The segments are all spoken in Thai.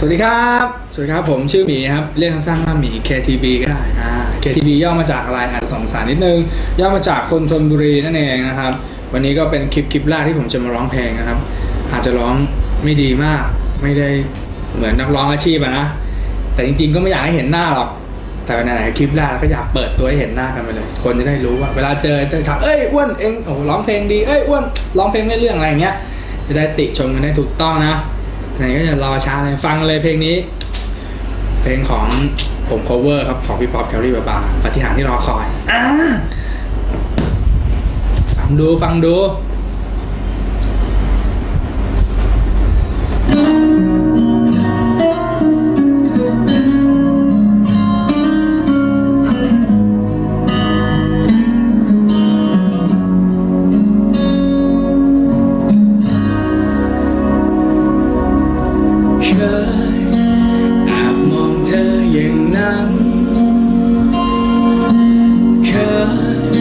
สวัสดีครับ สวัสดีครับ ผมชื่อหมีครับ เรียกสั้นๆว่าหมี KTB ก็ได้อ่า KTB ย่อมาจากอะไรอาจจะสงสารนิดนึง ย่อมาจากคนชนบุรีนั่นเองนะครับ วันนี้ก็เป็นคลิปคลิปแรกที่ผมจะมาร้องเพลงนะครับ อาจจะร้องไม่ดีมาก ไม่ได้เหมือนนักร้องอาชีพะนะ แต่จริงๆ ก็ไม่อยากให้เห็นหน้าหรอก แต่ไหนๆคลิปแรกก็อยากเปิดตัวให้เห็นหน้ากันไปเลย คนจะได้รู้ว่า เวลาเจอจะถามเอ้ยอ้วนเองโอ้ร้องเพลงดี เอ้ยอ้วนร้องเพลงไม่เรื่องอะไรอย่างเงี้ย จะได้ติชมกันได้ถูกต้องนะ ไหนก็จะรอช้าเลยฟังเลยเพลงนี้ เพลงของผม cover ครับ ของพี่ป๊อปแคลรี่บาบาปฏิหารที่รอคอยอ่าฟังดูฟังดู เคยแอบมองเธออย่างนั้นเคย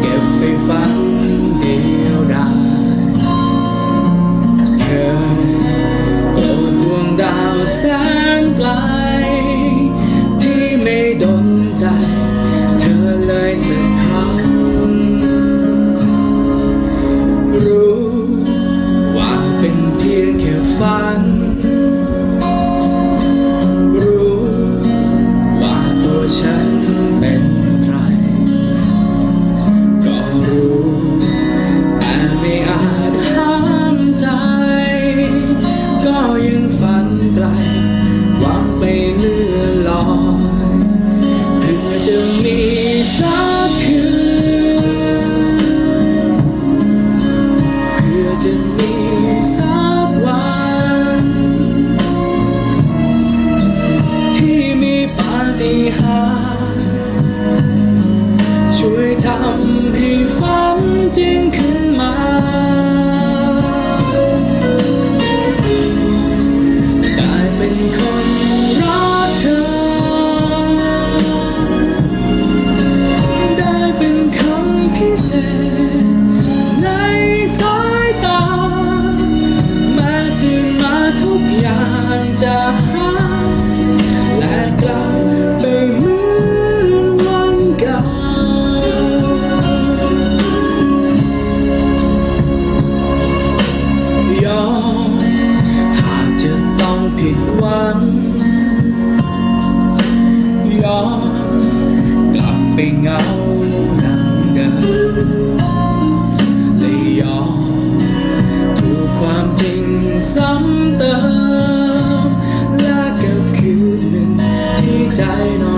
เก็บไปฝันเดียวดายเคยโกรธดวงดาวแสนไกล ช่วยทำให้ฝันจริงขึ้นมา ได้เป็นคนรักเธอ ได้เป็นคำพิเศษ ใจนอน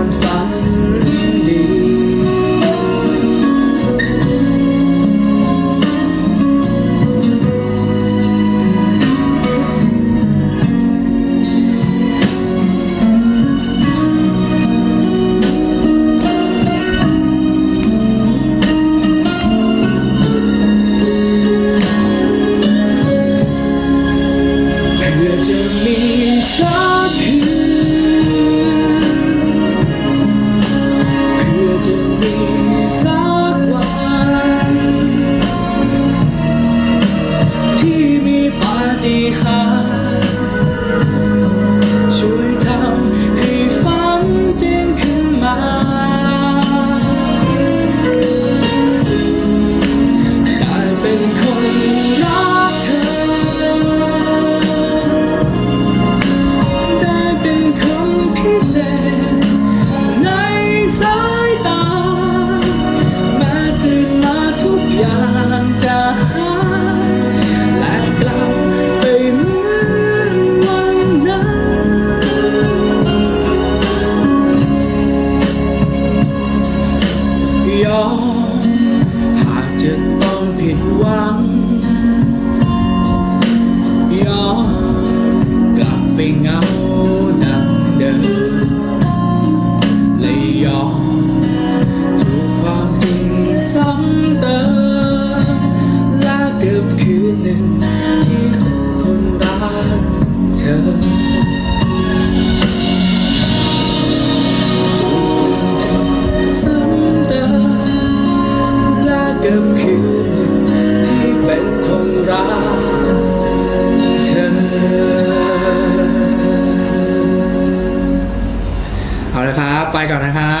ฝัน ซ้ำเติมและเกือบคืนหนึ่งที่ผมคงรักเธอซ้ำเติมและเกือบคืนหนึ่งที่เป็นคงรักเธอเอาละครับ ไปก่อนนะครับ